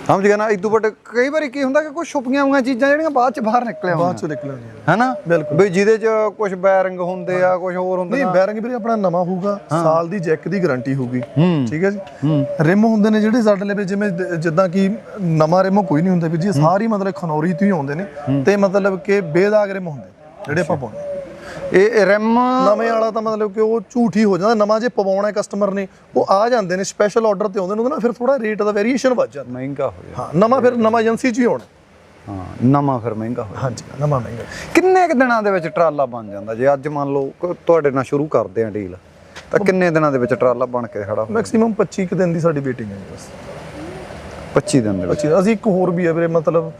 ਸਮਝ ਗਿਆ ਨਾ? ਇਦੋਂ ਵੱਡੇ ਕਈ ਵਾਰੀ ਕੀ ਹੁੰਦਾ ਕਿ ਕੋਈ ਛੁਪੀਆਂ ਹੋਈਆਂ ਚੀਜ਼ਾਂ ਜਿਹੜੀਆਂ ਬਾਅਦ ਚ ਬਾਹਰ ਨਿਕਲ ਬਾਅਦ ਆਉਂਦੀਆਂ ਚੋਂ ਨਿਕਲਾਂਗੇ ਹੈਨਾ? ਬਿਲਕੁਲ। ਵੀ ਜਿਹਦੇ ਚ ਕੁਝ ਬੈਰਿੰਗ ਹੁੰਦੇ ਆ ਕੁਝ ਹੋਰ ਹੁੰਦੇ ਨਹੀਂ ਬੈਰਿੰਗ ਵੀਰੇ ਆਪਣਾ ਨਵਾਂ ਹੋਊਗਾ। ਸਾਲ ਦੀ ਜੈਕ ਦੀ ਗਾਰੰਟੀ ਹੋਊਗੀ। ਠੀਕ ਹੈ ਜੀ? ਰਿਮ ਹੁੰਦੇ ਨੇ ਜਿਹੜੇ ਸਾਡੇ ਲਈ ਜਿਵੇਂ ਜਿੱਦਾਂ ਕਿ ਨਵਾਂ ਰਿਮ ਕੋਈ ਨਹੀਂ ਹੁੰਦਾ ਵੀਰ ਜੀ ਸਾਰੀ ਮਤਲਬ ਖਨੌਰੀ ਤੋਂ ਹੀ ਆਉਂਦੇ ਨੇ। ਤੇ ਮਤਲਬ ਕਿ ਬੇਦਾਗ ਰਿਮ ਹੁੰਦੇ ਜਿਹੜੇ ਆਪਾਂ ਪਾਉਂਦੇ। ਇਹ ਰਿਮ ਨਵੇਂ ਵਾਲਾ ਤਾਂ ਮਤਲਬ ਕਿ ਉਹ ਝੂਠ ਹੀ ਜਾਂਦਾ ਨਵਾਂ ਜੇ ਪਵਾਉਣਾ ਹੈ ਕਸਟਮਰ ਨੇ ਉਹ ਆ ਜਾਂਦੇ ਨੇ ਸਪੈਸ਼ਲ ਆਰਡਰ ਤੇ ਆਉਂਦੇ ਨੇ ਉਹਦੇ ਫਿਰ ਥੋੜਾ ਰੇਟ ਦਾ ਵੇਰੀਏਸ਼ਨ ਵੱਧ ਜਾਂਦਾ। ਮਹਿੰਗਾ ਹੋ ਗਿਆ ਹਾਂ ਨਵਾਂ ਫਿਰ ਨਵਾਂ ਏਜੰਸੀ 'ਚ ਹੀ ਹੋਣਾ। ਹਾਂ ਨਵਾਂ ਫਿਰ ਮਹਿੰਗਾ ਹੋ ਹਾਂਜੀ ਨਵਾਂ ਮਹਿੰਗਾ। ਕਿੰਨੇ ਕੁ ਦਿਨਾਂ ਦੇ ਵਿੱਚ ਟਰਾਲਾ ਬਣ ਜਾਂਦਾ? ਜੇ ਅੱਜ ਮੰਨ ਲਓ ਤੁਹਾਡੇ ਨਾਲ ਸ਼ੁਰੂ ਕਰਦੇ ਆ ਡੀਲ ਤਾਂ ਕਿੰਨੇ ਦਿਨਾਂ ਦੇ ਵਿੱਚ ਟਰਾਲਾ ਬਣ ਕੇ ਖੜਾ ਮੈਕਸਿਮਮ 25 ਕੁ ਦਿਨ ਦੀ ਸਾਡੀ ਵੇਟਿੰਗ ਹੈ ਬਸ। 25 ਦਿਨ ਦੇ ਵਿੱਚ। 25 ਅਸੀਂ ਇੱਕ ਹੋਰ ਵੀ ਹੈ ਵੀਰੇ ਮਤਲਬ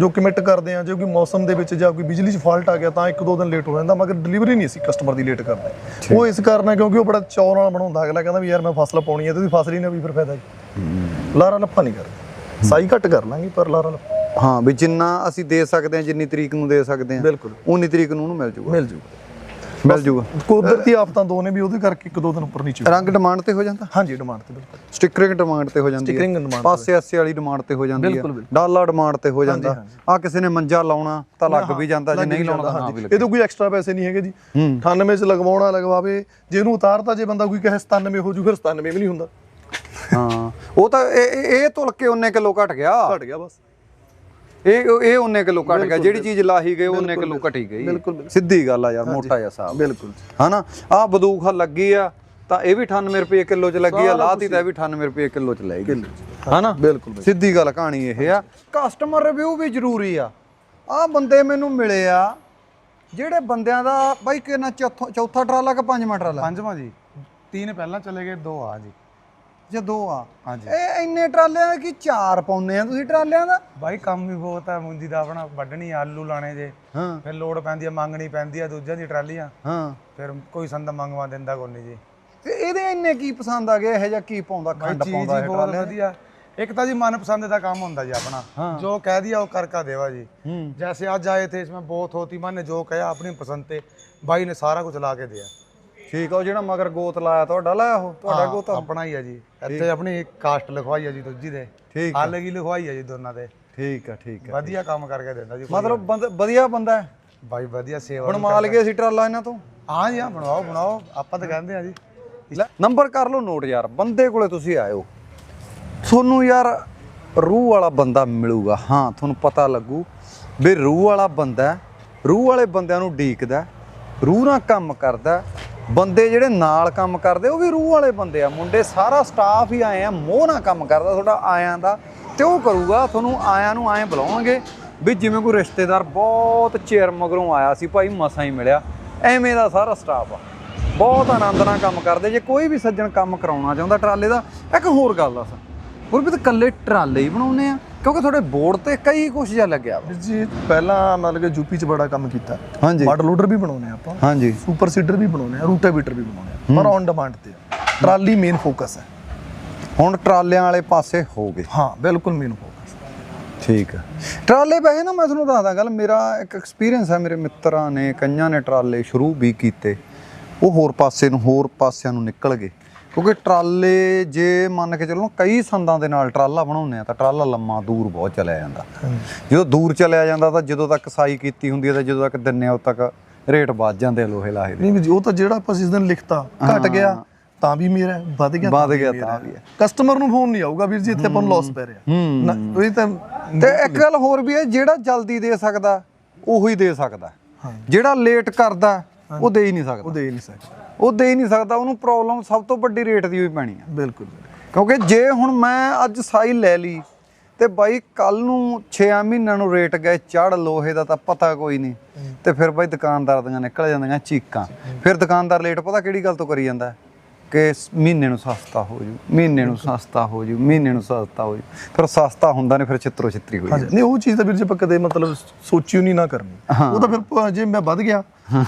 ਜੋ ਕਮਿਟ ਕਰਦੇ ਆ ਜੇ ਕੋਈ ਮੌਸਮ ਦੇ ਵਿੱਚ ਜਾਂ ਕੋਈ ਬਿਜਲੀ 'ਚ ਫਾਲਟ ਆ ਗਿਆ ਤਾਂ ਇੱਕ ਦੋ ਦਿਨ ਲੇਟ ਹੋ ਜਾਂਦਾ ਮਗਰ ਡਿਲੀਵਰੀ ਨਹੀਂ ਅਸੀਂ ਕਸਟਮਰ ਦੀ ਲੇਟ ਕਰਦੇ। ਉਹ ਇਸ ਕਾਰਨ ਹੈ ਕਿਉਂਕਿ ਉਹ ਬੜਾ ਚੌਰ ਨਾਲ ਬਣਾਉਂਦਾ ਅਗਲਾ ਕਹਿੰਦਾ ਵੀ ਯਾਰ ਮੈਂ ਫਸਲ ਪਾਉਣੀ ਹੈ ਤੇ ਤੁਸੀਂ ਫਸਲ ਹੀ ਨਾ ਵੀ ਫਿਰ ਫਾਇਦਾ ਕੀ ਲਾਰਾ ਲੱਪਾ ਨਹੀਂ ਕਰਦੇ। ਸਾਈ ਘੱਟ ਕਰ ਲਾਂਗੇ ਪਰ ਲਾਰਾ ਲੱਪਾ। ਹਾਂ ਵੀ ਜਿੰਨਾ ਅਸੀਂ ਦੇ ਸਕਦੇ ਆ ਜਿੰਨੀ ਤਰੀਕ ਨੂੰ ਦੇ ਸਕਦੇ ਆ ਬਿਲਕੁਲ। ਉਨੀ ਤਰੀਕ ਨੂੰ ਉਹਨੂੰ ਮਿਲ ਜੂਗਾ। ਮਿਲ ਜੂਗਾ। ਮਿਲ ਜੂਗਾ। ਕੁਦਰਤੀ ਆਫਤਾਂ ਦੋ ਨੇ ਵੀ ਉਹਦੇ ਕਰਕੇ ਇੱਕ ਦੋ ਦਿਨ ਉੱਪਰ ਨੀਚੇ ਰੰਗ ਡਿਮਾਂਡ ਤੇ ਹੋ ਜਾਂਦਾ? ਹਾਂਜੀ ਡਿਮਾਂਡ ਤੇ ਬਿਲਕੁਲ। ਸਟਿਕਰਿੰਗ ਡਿਮਾਂਡ ਤੇ ਹੋ ਜਾਂਦੀ ਹੈ। Demand ਤੇ। ਪਾਸੇ ਐਸੇ ਵਾਲੀ ਡਿਮਾਂਡ ਤੇ ਹੋ ਜਾਂਦੀ ਹੈ। ਡਾਲਰ ਡਿਮਾਂਡ ਤੇ ਹੋ ਜਾਂਦਾ। ਆ ਕਿਸੇ ਨੇ ਮੰਜਾ ਲਾਉਣਾ ਤਾਂ ਲੱਗ ਵੀ ਜਾਂਦਾ ਜੇ ਨਹੀਂ ਲਾਉਣਾ ਤਾਂ ਨਾ ਵੀ। ਇਹਦੇ ਕੋਈ ਐਕਸਟਰਾ ਪੈਸੇ ਨਹੀਂ ਹੈਗੇ ਜੀ। 98 ਚ ਲਗਵਾਉਣਾ ਲਗਵਾਵੇ। ਜੇ ਇਹਨੂੰ ਉਤਾਰਤਾ ਜੇ ਬੰਦਾ ਕੋਈ ਕਹੇ 97 ਹੋ ਜੂ ਫਿਰ 97 ਵੀ ਨਹੀਂ ਹੁੰਦਾ। ਹਾਂ। ਉਹ ਤਾਂ ਇਹ ਇਹ- ਤੁਲ ਕੇ ਉਹਨੇ ਕਿਲੋ ਘਟ ਗਿਆ। ਘਟ ਗਿਆ ਬਸ। ਇਹ ਇਹ ਉਹਨੇ ਕਿਲੋ ਘਟ ਗਿਆ ਜਿਹੜੀ ਚੀਜ਼ ਲਾਹੀ ਗਈ ਉਹਨੇ ਕਿਲੋ ਘਟੀ ਗਈ। ਸਿੱਧੀ ਗੱਲ ਆ ਯਾਰ ਮੋਟਾ ਜਿਹਾ ਹਿਸਾਬ। ਬਿਲਕੁਲ ਹਨਾ? ਆ ਬਦੂਖ ਲੱਗੀ ਆ ਤਾਂ ਇਹ ਵੀ 98 ਰੁਪਏ ਕਿਲੋ ਚ ਲੱਗੀ ਆ ਲਾਤੀ ਤਾਂ ਇਹ ਵੀ 98 ਰੁਪਏ ਕਿਲੋ ਚ ਲਏਗੀ। ਹਨਾ? ਬਿਲਕੁਲ। ਸਿੱਧੀ ਗੱਲ ਕਹਾਣੀ ਇਹ ਆ। ਕਸਟਮਰ ਰਿਵਿਊ ਵੀ ਜ਼ਰੂਰੀ ਆ। ਆ ਬੰਦੇ ਮੈਨੂੰ ਮਿਲੇ ਆ ਜਿਹੜੇ ਬੰਦਿਆਂ ਦਾ ਬਾਈ ਕਿੰਨਾ ਚੌਥਾ ਚੌਥਾ ਟਰਾਲਾ ਕਿ ਪੰਜਵਾਂ ਟਰਾਲਾ? ਪੰਜਵਾਂ ਜੀ। ਤਿੰਨ ਪਹਿਲਾਂ ਚਲੇ ਗਏ ਦੋ ਆ ਜੀ। ਦੋ ਆ? ਇਹ ਇੰਨੇ ਟਰਾਲਿਆਂ ਕੀ ਚਾਰ ਪਾਉਂਦੇ ਆ ਤੁਸੀਂ ਟਰਾਲਿਆਂ ਦਾ? ਬਾਈ ਕੰਮ ਵੀ ਬਹੁਤ ਆ ਮੁੰਦੀ ਦਾ ਆਪਣਾ ਵੱਢਣੀ ਆਲੂ ਲਾਣੇ ਜੇ। ਹਾਂ। ਫਿਰ ਲੋੜ ਪੈਂਦੀ ਆ ਮੰਗਣੀ ਪੈਂਦੀ ਆ ਦੂਜਿਆਂ ਦੀ ਟਰਾਲੀਆਂ। ਹਾਂ। ਫਿਰ ਕੋਈ ਸੰਦ ਮੰਗਵਾ ਦਿੰਦਾ ਕੋਈ ਨਹੀਂ ਜੀ। ਤੇ ਇਹਦੇ ਇੰਨੇ ਕੀ ਪਸੰਦ ਆ ਗਿਆ ਇਹ ਜਾਂ ਕੀ ਪਾਉਂਦਾ ਖੰਡ ਪਾਉਂਦਾ ਇਹ ਬਹੁਤ ਵਧੀਆ। ਇੱਕ ਤਾਂ ਜੀ ਮਨਪਸੰਦ ਦਾ ਕੰਮ ਹੁੰਦਾ ਜੀ ਆਪਣਾ। ਜੋ ਕਹਿ ਦਿਆ ਉਹ ਕਰਕੇ ਦੇਵਾ ਜੀ। ਜੈਸੇ ਅੱਜ ਆਏ ਥੇ ਇਸ ਵਿੱਚ ਬਹੁਤ ਹੋਤੀ ਮਨ ਨੇ ਜੋ ਕਹਿਆ ਆਪਣੀ ਪਸੰਦ ਤੇ ਬਾਈ ਨੇ ਸਾਰਾ ਕੁਝ ਲਾ ਕੇ ਦਿਆ। ਠੀਕ ਆ ਜਿਹੜਾ ਮਗਰ ਗੋਤ ਲਾਇਆ ਤੁਹਾਡਾ ਲਾਇਆ ਉਹ? ਤੁਹਾਡਾ ਗੋਤ ਆਪਣਾ ਹੀ ਆ ਜੀ। ਇੱਥੇ ਆਪਣੀ ਕਾਸਟ ਲਿਖਵਾਈ ਆ ਜੀ ਦੂਜੀ ਦੇ। ਠੀਕ ਹਾਲੇ ਕੀ ਲਿਖਵਾਈ ਆ ਜੀ ਦੋਨਾਂ ਦੇ। ਠੀਕ ਆ ਠੀਕ ਆ ਵਧੀਆ ਕੰਮ ਕਰਕੇ ਦਿੰਦਾ ਜੀ ਮਤਲਬ ਬੰਦ- ਵਧੀਆ ਬੰਦਾ ਹੈ? ਬਾਈ ਵਧੀਆ ਸੇਵਾ ਬਣਵਾ ਲਈਏ ਅਸੀਂ ਟਰਾਲਾ ਇਹਨਾਂ ਤੋਂ? ਹਾਂ ਜੀ ਹਾਂ ਬਣਵਾਓ ਬਣਾਓ। ਆਪਾਂ ਤਾਂ ਕਹਿੰਦੇ ਆ ਜੀ। ਨੰਬਰ ਕਰ ਲਓ ਨੋਟ ਯਾਰ। ਬੰਦੇ ਕੋਲੇ ਤੁਸੀਂ ਆਇਓ। ਤੁਹਾਨੂੰ ਯਾਰ ਰੂਹ ਵਾਲਾ ਬੰਦਾ ਮਿਲੂਗਾ। ਹਾਂ ਤੁਹਾਨੂੰ ਪਤਾ ਲੱਗੂ ਵੀ ਰੂਹ ਵਾਲਾ ਬੰਦਾ ਹੈ, ਰੂਹ ਵਾਲੇ ਬੰਦਿਆਂ ਨੂੰ ਢੀਕਦਾ ਰੂਹ ਨਾਲ ਕੰਮ ਕਰਦਾ ਬੰਦੇ ਜਿਹੜੇ ਨਾਲ ਕੰਮ ਕਰਦੇ, ਉਹ ਵੀ ਰੂਹ ਵਾਲੇ ਬੰਦੇ ਆ। ਮੁੰਡੇ ਸਾਰਾ ਸਟਾਫ ਹੀ ਆਏ ਆ, ਮੋਹ ਨਾਲ ਕੰਮ ਕਰਦਾ ਤੁਹਾਡਾ ਆਇਆਂ ਦਾ, ਤੇ ਉਹ ਕਰੂਗਾ, ਤੁਹਾਨੂੰ ਆਇਆਂ ਨੂੰ ਆਏ ਬੁਲਾਉਣਗੇ ਵੀ ਜਿਵੇਂ ਕੋਈ ਰਿਸ਼ਤੇਦਾਰ ਬਹੁਤ ਚਿਰ ਮਗਰੋਂ ਆਇਆ ਸੀ, ਭਾਈ ਮਸਾਂ ਹੀ ਮਿਲਿਆ। ਐਵੇਂ ਦਾ ਸਾਰਾ ਸਟਾਫ ਆ। ਬਹੁਤ ਆਨੰਦ ਨਾਲ ਕੰਮ ਕਰਦੇ। ਜੇ ਕੋਈ ਵੀ ਸੱਜਣ ਕੰਮ ਕਰਾਉਣਾ ਚਾਹੁੰਦਾ ਟਰਾਲੇ ਦਾ, ਇੱਕ ਹੋਰ ਗੱਲ ਦੱਸ। ਹੋਰ ਵੀ ਤਾਂ ਇਕੱਲੇ ਟਰਾਲੇ ਹੀ ਬਣਾਉਨੇ ਆ। ਕਿਉਂਕਿ ਤੁਹਾਡੇ ਬੋਰਡ ਤੇ ਕਈ ਕੁਝ ਜਿਹਾ ਲੱਗਿਆ ਵਾ। ਵੀਰ ਜੀ ਪਹਿਲਾਂ ਮਤਲਬ ਕਿ ਯੂਪੀ ਚ ਬੜਾ ਕੰਮ ਕੀਤਾ। ਹਾਂਜੀ। ਮਾਡਲ ਲੋਡਰ ਵੀ ਬਣਾਉਨੇ ਆ ਆਪਾਂ। ਹਾਂਜੀ। ਸੁਪਰ ਸੀਡਰ ਵੀ ਬਣਾਉਨੇ ਆ ਰੂਟਾਵੀਟਰ ਵੀ ਬਣਾਉਨੇ ਆ ਪਰ ਔਨ ਡਿਮਾਂਡ ਤੇ। ਆ। ਟਰਾਲੀ ਮੇਨ ਫੋਕਸ ਹੈ। ਹੁਣ ਟਰਾਲਿਆਂ ਵਾਲੇ ਪਾਸੇ ਹੋ ਗਏ। ਹਾਂ ਬਿਲਕੁਲ ਮੇਨ ਫੋਕਸ ਠੀਕ ਹੈ ਟਰਾਲੇ ਵੈਸੇ ਨਾ ਮੈਂ ਤੁਹਾਨੂੰ ਦੱਸਦਾ ਗੱਲ ਮੇਰਾ ਇੱਕ ਐਕਸਪੀਰੀਅੰਸ ਹੈ ਮੇਰੇ ਮਿੱਤਰਾਂ ਨੇ ਕਈਆਂ ਨੇ ਟਰਾਲੇ ਸ਼ੁਰੂ ਵੀ ਕੀਤੇ ਉਹ ਹੋਰ ਪਾਸੇ ਨੂੰ ਹੋਰ ਪਾਸਿਆਂ ਨੂੰ ਨਿਕਲ ਗਏ। ਕਿਉਂਕਿ ਟਰਾਲੇ ਜੇ ਮੰਨ ਕੇ ਚੱਲੋ ਕਈ ਸੰਦਾਂ ਦੇ ਨਾਲ ਟਰਾਲਾ ਬਣਾਉਂਦੇ ਆ ਤਾਂ ਟਰਾਲਾ ਲੰਮਾ ਦੂਰ ਬਹੁਤ ਚਲਿਆ ਜਾਂਦਾ। ਜਦੋਂ ਦੂਰ ਚਲਿਆ ਜਾਂਦਾ ਤਾਂ ਜਦੋਂ ਤੱਕ ਸਾਈ ਕੀਤੀ ਹੁੰਦੀ ਹੈ ਤਾਂ ਜਦੋਂ ਤੱਕ ਦਿੰਨੇ ਉਦੋਂ ਤੱਕ ਰੇਟ ਵੱਧ ਜਾਂਦੇ ਲੋਹੇ ਲਾਹੇ ਦੇ। ਨਹੀਂ ਉਹ ਤਾਂ ਜਿਹੜਾ ਆਪਾਂ ਇਸ ਦਿਨ ਲਿਖਤਾ ਘਟ ਗਿਆ ਤਾਂ ਵੀ ਮੇਰਾ ਵੱਧ ਗਿਆ ਵੱਧ ਗਿਆ ਤਾਂ ਵੀ ਕਸਟਮਰ ਨੂੰ ਫੋਨ ਨਹੀਂ ਆਊਗਾ ਵੀਰ ਜੀ ਇੱਥੇ ਆਪਾਂ ਨੂੰ ਲਾਸ ਪੈ ਰਿਹਾ। ਹੂੰ। ਨਾ ਉਹ ਤਾਂ ਤੇ ਇੱਕ ਗੱਲ ਹੋਰ ਵੀ ਹੈ ਜਿਹੜਾ ਜਲਦੀ ਦੇ ਸਕਦਾ ਉਹੀ ਦੇ ਸਕਦਾ। ਜਿਹੜਾ ਲੇਟ ਕਰਦਾ ਉਹ ਦੇ ਹੀ ਨਹੀਂ ਸਕਦਾ। ਉਹ ਦੇ ਨਹੀਂ ਸਕਦਾ। ਉਹ ਦੇ ਹੀ ਨਹੀਂ ਸਕਦਾ ਉਹਨੂੰ ਪ੍ਰੋਬਲਮ ਸਭ ਤੋਂ ਵੱਡੀ ਰੇਟ ਦੀ ਹੋਈ ਪੈਣੀ ਆ। ਬਿਲਕੁਲ ਕਿਉਂਕਿ ਜੇ ਹੁਣ ਮੈਂ ਅੱਜ ਸਾਈ ਲੈ ਲਈ ਤੇ ਬਾਈ ਕੱਲ ਨੂੰ 6 ਮਹੀਨਿਆਂ ਨੂੰ ਰੇਟ ਗਏ ਚੜ ਲੋਹੇ ਦਾ ਤਾਂ ਪਤਾ ਕੋਈ ਨਹੀਂ। ਤੇ ਫਿਰ ਬਾਈ ਦੁਕਾਨਦਾਰ ਦੀਆਂ ਨਿਕਲ ਜਾਂਦੀਆਂ ਚੀਕਾਂ। ਫਿਰ ਦੁਕਾਨਦਾਰ ਲੇਟ ਪਤਾ ਕਿਹੜੀ ਗੱਲ ਤੋਂ ਕਰੀ ਜਾਂਦਾ? ਹੈ? ਕਿ ਮਹੀਨੇ ਨੂੰ ਸਸਤਾ ਹੋ ਜੂ ਮਹੀਨੇ ਨੂੰ ਸਸਤਾ ਹੋ ਜੂ ਮਹੀਨੇ ਨੂੰ ਸਸਤਾ ਹੋ ਜੂ। ਫਿਰ ਸਸਤਾ ਹੁੰਦਾ ਨਹੀਂ ਫਿਰ ਛਿੱਤਰੋ ਛਿੱਤਰੀ ਹੋ ਹਾਂਜੀ। ਨਹੀਂ ਉਹ ਚੀਜ਼ ਤਾਂ ਵੀਰ ਜੀ ਆਪਾਂ ਕਦੇ ਮਤਲਬ ਸੋਚੀ ਨਹੀਂ ਨਾ ਕਰਨੀ। ਉਹ ਤਾਂ ਫਿਰ ਜੇ ਮੈਂ ਵੱਧ ਗਿਆ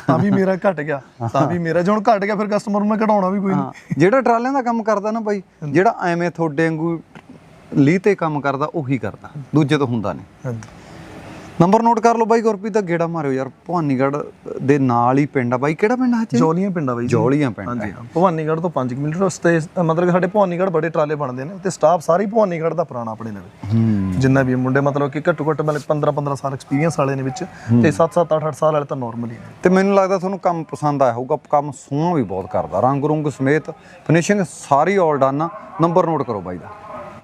ਤਾਂ ਵੀ ਮੇਰਾ ਘਟ ਗਿਆ ਤਾਂ ਵੀ ਮੇਰਾ ਜੇ ਹੁਣ ਘਟ ਗਿਆ ਫਿਰ ਕਸਟਮਰ ਨੂੰ ਮੈਂ ਘਟਾਉਣਾ ਵੀ ਕੋਈ ਨਹੀਂ। ਜਿਹੜਾ ਟਰਾਲਿਆਂ ਦਾ ਕੰਮ ਕਰਦਾ ਨਾ ਬਾਈ ਜਿਹੜਾ ਐਵੇਂ ਤੁਹਾਡੇ ਵਾਂਗੂ ਲੀ ਤੇ ਕੰਮ ਕਰਦਾ ਉਹੀ ਕਰਦਾ ਦੂਜੇ ਤੋਂ ਹੁੰਦਾ ਨਹੀਂ। ਹਾਂਜੀ। ਨੰਬਰ ਨੋਟ ਕਰ ਲਓ ਬਾਈ ਗੁਰਪ੍ਰੀਤ ਦਾ ਗੇੜਾ ਮਾਰਿਓ ਯਾਰ ਭਵਾਨੀਗੜ੍ਹ ਦੇ ਨਾਲ ਹੀ ਪਿੰਡ ਆ ਬਾਈ। ਕਿਹੜਾ ਪਿੰਡ ਆ ਜੌਲੀਆਂ ਪਿੰਡਾਂ ਬਾਈ ਜੀ। ਜੌਲੀਆਂ ਪਿੰਡ ਹਾਂਜੀ ਭਵਾਨੀਗੜ੍ਹ ਤੋਂ 5 ਕਿਲੋਮੀਟਰ ਰਸਤੇ ਮਤਲਬ ਸਾਡੇ ਭਵਾਨੀਗੜ੍ਹ ਬੜੇ ਟਰਾਲੇ ਬਣਦੇ ਨੇ ਤੇ ਸਟਾਫ ਸਾਰੀ ਭਵਾਨੀਗੜ੍ਹ ਦਾ ਪੁਰਾਣਾ ਆਪਣੇ ਹੂੰ। ਜਿੰਨਾ ਵੀ ਮੁੰਡੇ ਮਤਲਬ ਕਿ ਘੱਟੋ ਘੱਟ ਮਤਲਬ 15 15 ਸਾਲ ਐਕਸਪੀਰੀਅੰਸ ਵਾਲੇ ਨੇ ਵਿੱਚ ਤੇ 7 7 8 8 ਸਾਲ ਵਾਲੇ ਤਾਂ ਨਾਰਮਲ ਹੀ ਨੇ। ਤੇ ਮੈਨੂੰ ਲੱਗਦਾ ਤੁਹਾਨੂੰ ਕੰਮ ਪਸੰਦ ਆਇਆ ਹੋਊਗਾ ਕੰਮ ਸੋਹਣਾ ਵੀ ਬਹੁਤ ਕਰਦਾ। ਰੰਗ ਰੁੰਗ ਸਮੇਤ ਫਿਨਿਸ਼ਿੰਗ ਸਾਰੀ ਆਲ ਡਨ ਆ। ਨੰਬਰ ਨੋਟ ਕਰੋ ਬਾਈ ਦਾ।